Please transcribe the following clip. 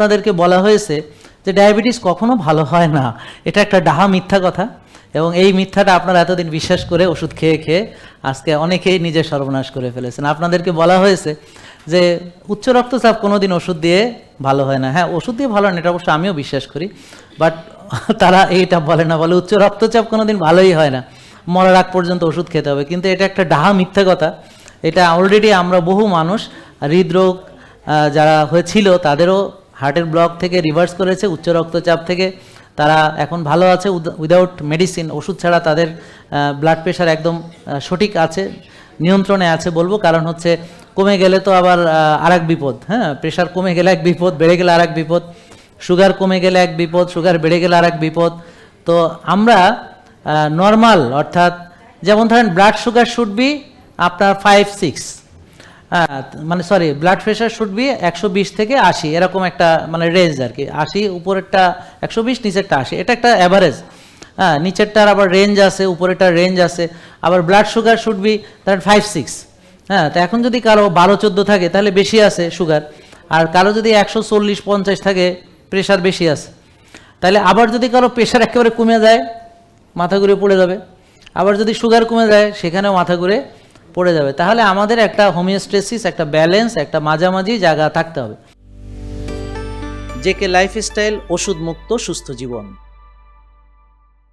আপনাদেরকে বলা হয়েছে যে ডায়াবেটিস কখনো ভালো হয় না। এটা একটা ডাহা মিথ্যা কথা এবং এই মিথ্যাটা আপনারা এতদিন বিশ্বাস করে ওষুধ খেয়ে খেয়ে আজকে অনেকেই নিজে সর্বনাশ করে ফেলেছেন। আপনাদেরকে বলা হয়েছে যে উচ্চ রক্তচাপ কোনোদিন ওষুধ দিয়ে ভালো হয় না। হ্যাঁ ওষুধ দিয়ে ভালো হয় না, এটা অবশ্য আমিও বিশ্বাস করি। বাট তারা এইটা বলে না, বলে উচ্চ রক্তচাপ কোনো দিন ভালোই হয় না। মরার আগ পর্যন্ত ওষুধ খেতে হবে। কিন্তু এটা একটা ডাহা মিথ্যা কথা। এটা অলরেডি আমরা বহু মানুষ, হৃদরোগ যারা হয়েছিল তাদেরও হার্টের ব্লক থেকে রিভার্স করেছে, উচ্চ রক্তচাপ থেকে। তারা এখন ভালো আছে উইদাউট মেডিসিন ওষুধ ছাড়া তাদের ব্লাড প্রেশার একদম সঠিক আছে, নিয়ন্ত্রণে আছে বলব। কারণ হচ্ছে, কমে গেলে তো আবার আরেক বিপদ হ্যাঁ? প্রেশার কমে গেলে এক বিপদ, বেড়ে গেলে আরেক বিপদ। সুগার কমে গেলে এক বিপদ সুগার বেড়ে গেলে আরেক বিপদ। তো আমরা নর্মাল অর্থাৎ, যেমন ধরেন ব্লাড সুগার শুড বি আপনার ফাইভ সিক্স মানে sorry blood pressure should be একশো বিশ থেকে আশি, এরকম একটা মানে রেঞ্জ আর কি। আশি, উপরেরটা একশো বিশ, নিচেরটা আশি। এটা একটা অ্যাভারেজ হ্যাঁ নিচেরটার আবার রেঞ্জ আছে, উপরেরটার রেঞ্জ আছে। আবার blood sugar should be that five six হ্যাঁ তো এখন যদি কারও বারো, চোদ্দ থাকে, তাহলে বেশি আছে সুগার আর কারও যদি একশো চল্লিশ, পঞ্চাশ থাকে প্রেশার বেশি আছে। তাহলে আবার যদি কারও প্রেশার একেবারে কমে যায়, মাথা ঘুরে পড়ে যাবে। আবার যদি সুগার কমে যায়, সেখানেও মাথা ঘুরে পড়ে যাবে। তাহলে আমাদের একটা হোমিওস্টেসিস, একটা ব্যালেন্স, একটা মাঝামাঝি জায়গা থাকতে হবে। জেকে লাইফস্টাইল ওষুধ মুক্ত সুস্থ জীবন।